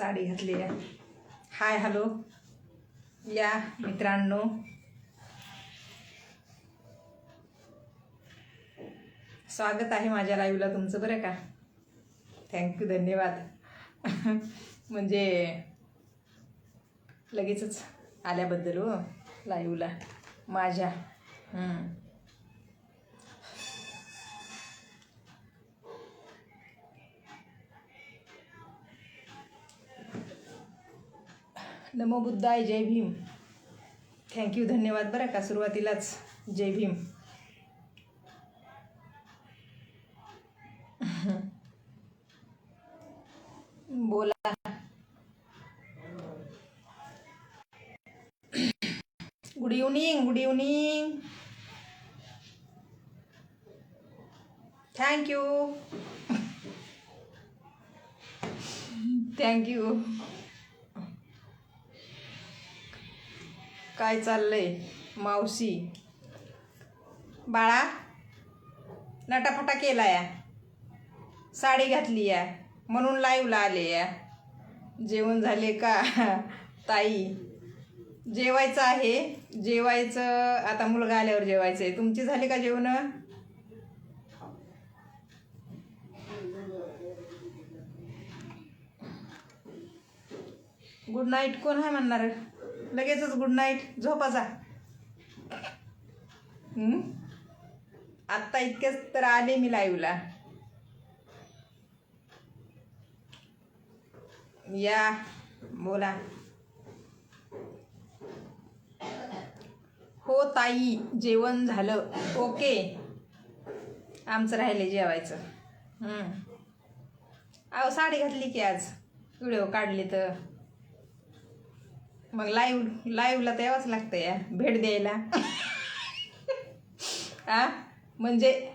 साडी घातली आहे. Hi hello. या मित्रांनो. स्वागत आहे माझ्या लाईव्हला तुमचं बरं का? थँक्यू धन्यवाद. म्हणजे लगेचच आल्याबद्दल हो लाईव्हला माझ्या. नमो बुद्धाय जय भीम. थँक्यू धन्यवाद बरं का सुरुवातीलाच. जय भीम. बोला. Good evening good evening thank you thank you काय चाललंय मावशी? बाळा नटाफटा केला या. साडी घातली या. म्हणून लाईव्हला आले या. जेवण झाले का? ताई? जेवायचं आहे. जेवायचं आता मुलगा आल्यावर जेवायचं आहे. तुमची झाली का जेवण? गुड नाईट कोण आहे म्हणणार? लगेचच गुड नाईट झोपा जा. आत्ता इतकेच तर आले मी लाईव्हला या बोला. हो ताई जेवण झालं. ओके. आमचं राहिले जेवायचं. अहो साडी घातली की आज. व्हिडिओ काढली तर. मग लाईव्ह लाईव्हला तेव्हाच यावंच लागतं या भेट द्यायला. आ? म्हणजे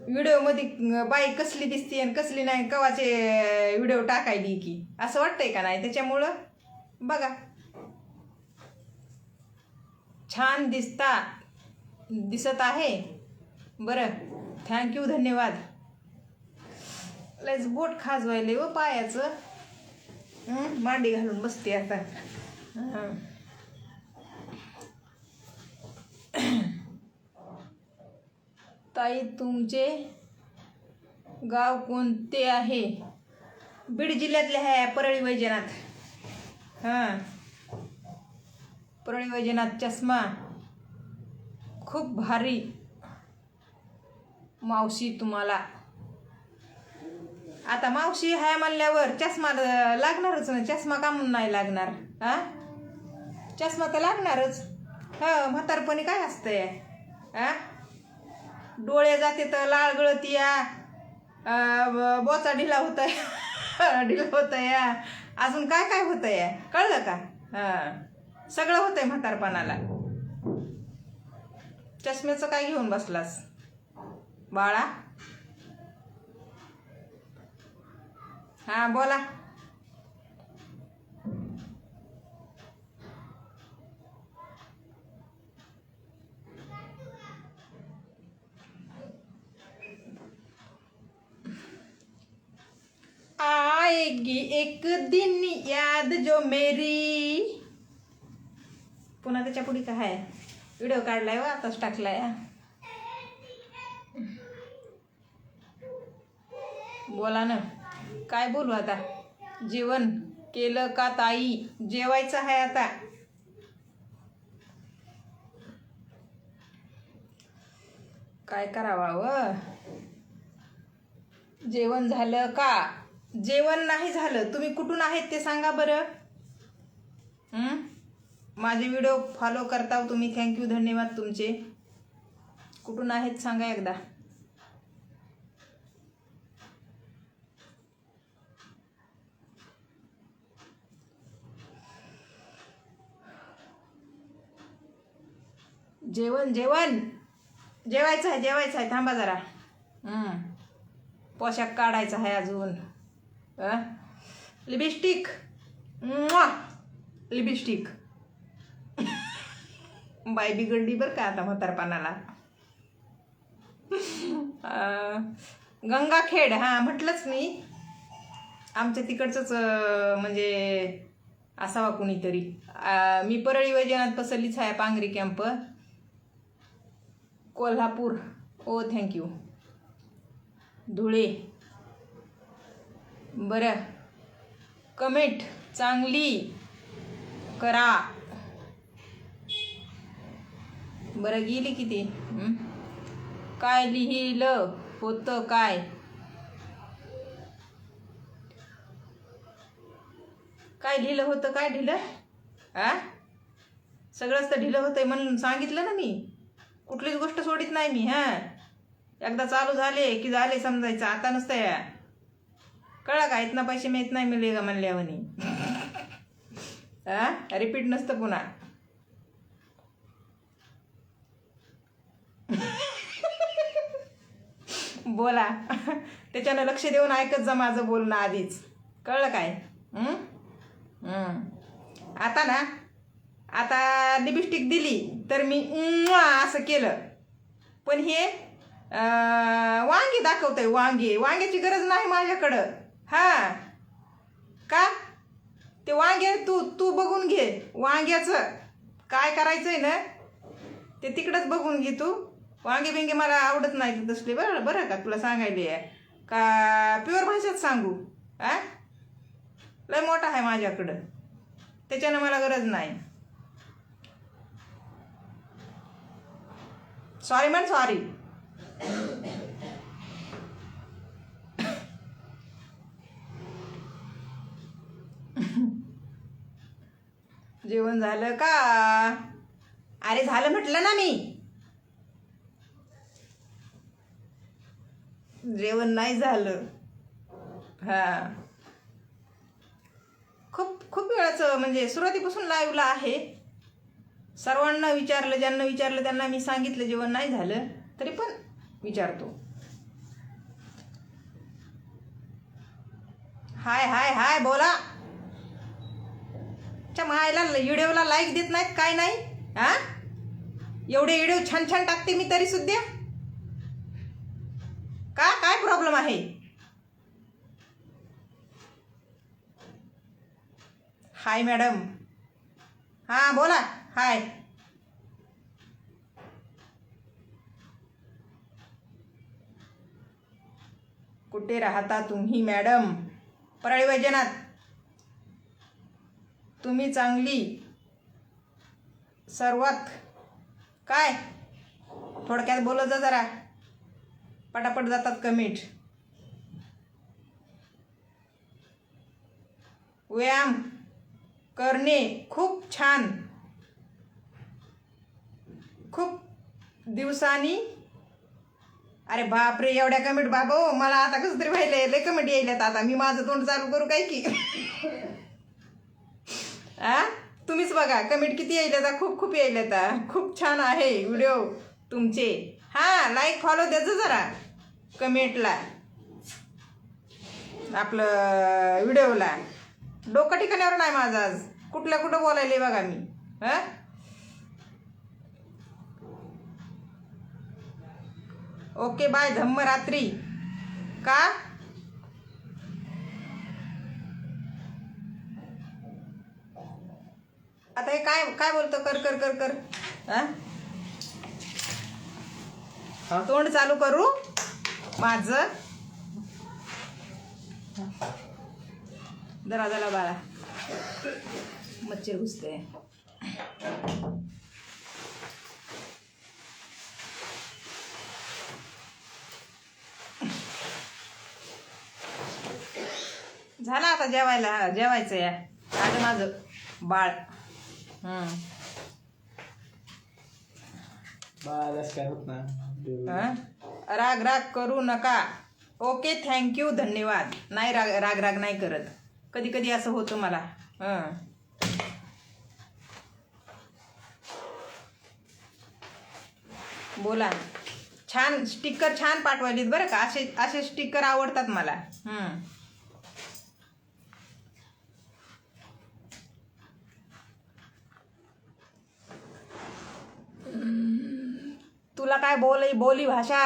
व्हिडिओमध्ये बाई कसली दिसते आणि कसली नाही कवाचे व्हिडिओ टाकायली की. असं वाटतंय का नाही त्याच्यामुळं? बघा. छान दिसता दिसत आहे. बरं थँक्यू धन्यवाद. लयच बोट खाजवायले व हो पायाचं. मांडी घालून बसते आता. ताई तुमचे गाव कोणते आहे? बीड जिल्ह्यातले आहे परळी वैजनाथ. हां. परळी वैजनाथ चष्मा. खूप भारी मावशी तुम्हाला. आता मावशी हाय म्हणल्यावर चष्मा लागणारच ना चष्मा का म्हणून नाही लागणार? हां? चष्मा तर लागणारच. ह म्हातारपणी काय असतंय हा? डोळे जाते तर लाळ गळती या. बोचा ढिला होत ढिला होत या. अजून काय काय होतं या? कळलं का? हां. सगळं होतंय म्हातारपणाला. चष्म्याचं काय घेऊन बसलास? बाळा? हां बोला. दिन याद जो मेरी. पुन्हा त्याच्या पुढे काय आहे? व्हिडिओ काढलाय व आताच टाकलाय बोला ना काय बोलू आता? जेवण केलं का ताई? जेवायचं आहे आता. काय करावा व? जेवण झालं का? जेवण नाही झालं तुम्ही कुठून आहेत ते सांगा बरं. माझे व्हिडिओ फॉलो करता हो तुम्ही. थँक्यू धन्यवाद तुमचे. कुठून आहेत सांगा एकदा. जेवण जेवण. जेवायचं आहे जेवायचं आहे. थांबा जरा. पोशाख काढायचा आहे अजून. लिपस्टिक. म्वा! लिपस्टिक. बाय बिघडली बरं का आता म्हातारपणाला. गंगाखेड हां म्हटलंच मी. आमच्या तिकडचंच म्हणजे असावा कुणीतरी. मी परळी वैजनाथ पसरलीच आहे पांगरी कॅम्प कोल्हापूर. ओ थँक्यू धुळे. बरं. कमेंट चांगली करा. बरं गेली किती? काय लिहिलं होतं काय? काय लिहिलं होतं काय ढिलं? आ? सगळंच तर ढिलं होतंय म्हणून सांगितलं ना मी. कुठलीच गोष्ट सोडित नाही मी हां? एकदा चालू झाले की झाले समजायचं आता नसतं या. कळा का? इथनं पैसे मिळत नाही मिळले का म्हणल्यावनी? हा? रिपीट नसतं पुन्हा. बोला. त्याच्यानं लक्ष देऊन ऐकत जा माझं बोलणं आधीच. कळलं काय? आता ना आता लिपस्टिक दिली तर मी असं केलं. पण हे वांगे दाखवतंय वांगी. वांग्याची गरज नाही माझ्याकडं. हां. का? ते वांगे तू तू बघून घे. वांग्याचं काय करायचं आहे ना ते तिकडंच बघून घे तू. वांगे बिंगे मला आवडत नाही तसले. बरं बरं का तुला सांगायले आहे. का प्युअर भाषेत सांगू? आ? लय मोठा आहे माझ्याकडं. त्याच्यानं मला गरज नाही. सॉरी मॅम सॉरी जेवण झालं का? अरे झालं म्हटलं ना मी. जेवण नाही झालं. हा. खूप खूप वेळाचं म्हणजे सुरुवातीपासून लाईव्हला आहे. सर्वांना विचारलं ज्यांना विचारलं त्यांना मी सांगितलं जेवण नाही झालं तरी पण विचारतो. हाय हाय हाय बोला. च्या मायला व्हिडिओला लाईक देत नाहीत काय नाही? हा? एवढे व्हिडिओ छान छान टाकते मी तरी सुद्धा. का? काय प्रॉब्लेम आहे? हाय मॅडम हां बोला. हाय कुठे राहता तुम्ही मॅडम परळी वैजनाथ. तुम्ही चांगली. सर्वात. काय? थोडक्यात बोलत जा जरा. पटापट जातात कमेंट. व्यायाम करणे खूप छान. खूप दिवसांनी. अरे बापरे एवढ्या कमेंट बाबा हो, मला आता कसं तरी व्हायलंय लय कमेंट यायल्यात आता. मी माझं तोंड चालू करू काय की? आ? तुम्हीच बघा कमेंट किती यायल्यात खूप खूप यायल्यात खूप छान आहे व्हिडिओ तुमचे. हां लाईक फॉलो द्यायचं जरा कमेंटला. आपलं व्हिडिओला. डोकं ठिकाण्यावर नाही माझं आज. कुठल्या कुठं बोलायले बघा मी. हां? ओके बाय धम्म रात्री का? आता हे काय काय बोलतो? कर कर कर कर. हा? तोंड चालू करू. माझं. जरा बाळा. मच्छर घुसते झालं आता जेवायला. जेवायचं या. आलं माझं. बाळ. बाळालाच काय होत ना हं? राग राग करू नका. ओके थँक्यू धन्यवाद. नाही राग राग राग नाही करत. कधी कधी असं होतं मला. हं. बोला. छान स्टिकर छान पाठवायलीत बरं का? असे असे स्टिकर आवडतात मला. हं. तुला काय बोल बोली भाषा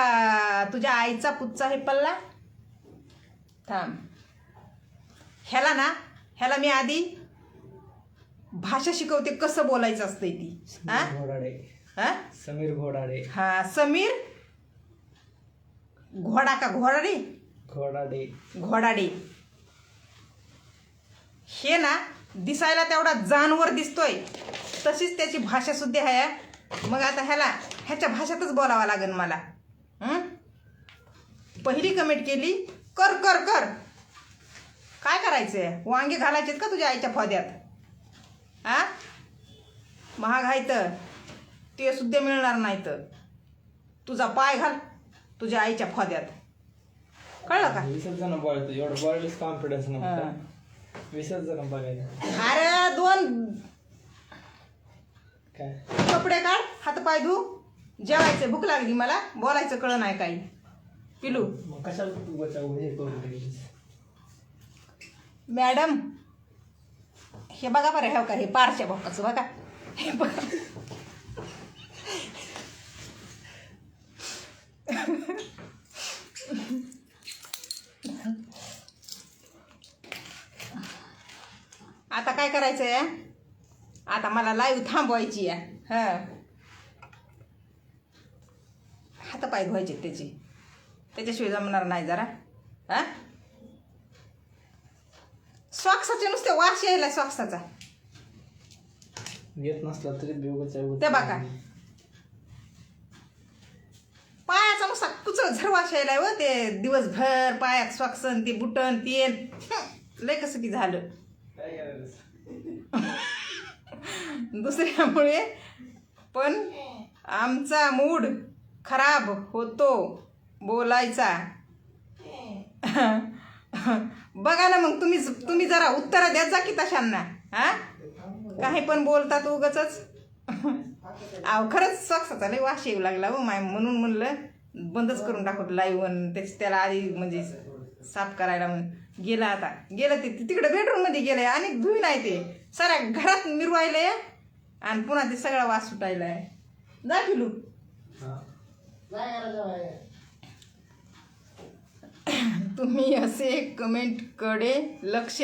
तुझ्या आईचा पुच्चा हे पल्ला? थांब. ह्याला ना ह्याला मी आधी भाषा शिकवते कसं बोलायचं असतंय ती. घोडाडे. हा? समीर घोडाडे. हा समीर घोडा का घोडाडी? घोडाडे. घोडाडी. हे ना दिसायला तेवढा जानवर दिसतोय. तशीच त्याची भाषा सुद्धा आहे. मग आता ह्याला ह्याच्या भाषेतच बोलावं लागेल मला? पहिली कमेंट केली कर कर कर. काय करायचंय? वांगे घालायचेत का तुझ्या आईच्या फद्यात? हा महाग आहे तर. ते सुद्धा मिळणार नाही तर. तुझा पाय घाल तुझ्या आईच्या फद्यात. कळलं का? वीसच जण बळतो एवढं कॉन्फिडन्स. नव्हता वीसच जण बघायला अरे दोन. काय? कपडे काढ हात पाय धू. जेवायचं भूक लागली मला. बोलायचं कळ नाही काही. पिलू? मॅडम हे बघा बरं हे का हे पारच्या भोकाचं बघा. हे बघा. आता काय करायचं आहे आता मला लाईव्ह थांबवायची आहे. हां. हातपाय धुवायचे त्याचे. त्याच्याशिवाय जमणार नाही जरा. हां? सॉक्साचे नुसते वास यायला सॉक्साचा येत नसला तरी ते बघा. पायाचा नुसता कुचळ झरवास यायलाय व ते. दिवसभर पायात सॉक्सन ते बुटन ते लय कसं की झालं. दुसऱ्यामुळे पण आमचा मूड खराब होतो बोलायचा. बघा ना मग तुम्ही तुम्ही जरा उत्तरं द्या जा की तशांना. हा? काही पण बोलतात उगच अहो खरंच स्वक्षाचा लय वाश येऊ लागला हो माय म्हणून म्हणलं बंदच करून टाकू लाईव्ह त्याच त्याला आधी म्हणजे साफ करायला म्हणून गेला आता. गेलं ते तिकडे बेडरूममध्ये गेलंय. आणि धुई नाही ते. साऱ्या घरात मिरवायलंय. आणि पुन्हा ते सगळा वास सुटायलाय. जा पिलू तुम्ही असे कमेंटकडे लक्ष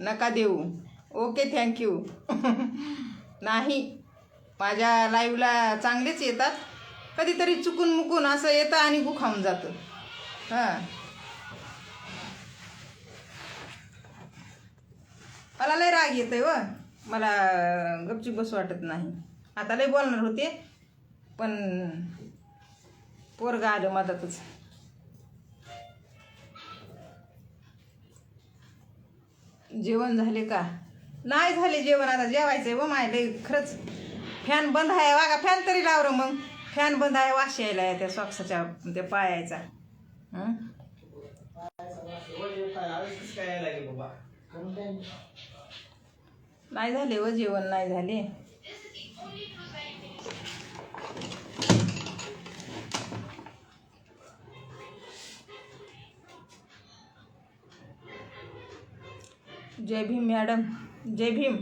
नका देऊ. ओके थँक्यू नाही माझ्या लाईव्हला चांगलेच येतात. कधीतरी चुकून मुकून असं येतं आणि गुखावून जातं. हां. मला लय राग येतोय व. मला गपचूप बस वाटत नाही. आता लय बोलणार होते पण पोरगा आलं मधातच. जेवण झाले का? नाही झाले जेवण आता जेवायचंय व माय लय खरंच. फॅन बंद आहे वागा फॅन तरी लाव रं मग. फॅन बंद आहे वाश यायला त्या सॉक्सच्या त्या पायाचा. नाही झाले व जेवण नाही झाले. जय भीम मॅडम जय भीम.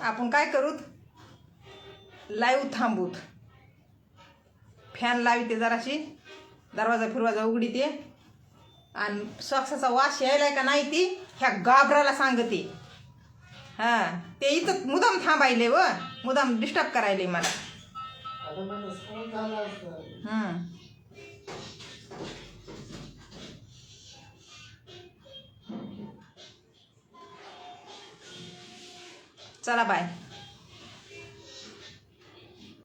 आपण काय करूत लाईव्ह थांबूत फॅन लाविते जराशी. दरवाजा फिरवाजा उघडीते. आणि सॉक्साचा वास यायलाय का नाही ती? ह्या गाबराला सांगते. हां ते इथं मुदाम थांबायले व. मुदाम डिस्टर्ब करायले मला. हं. चला बाय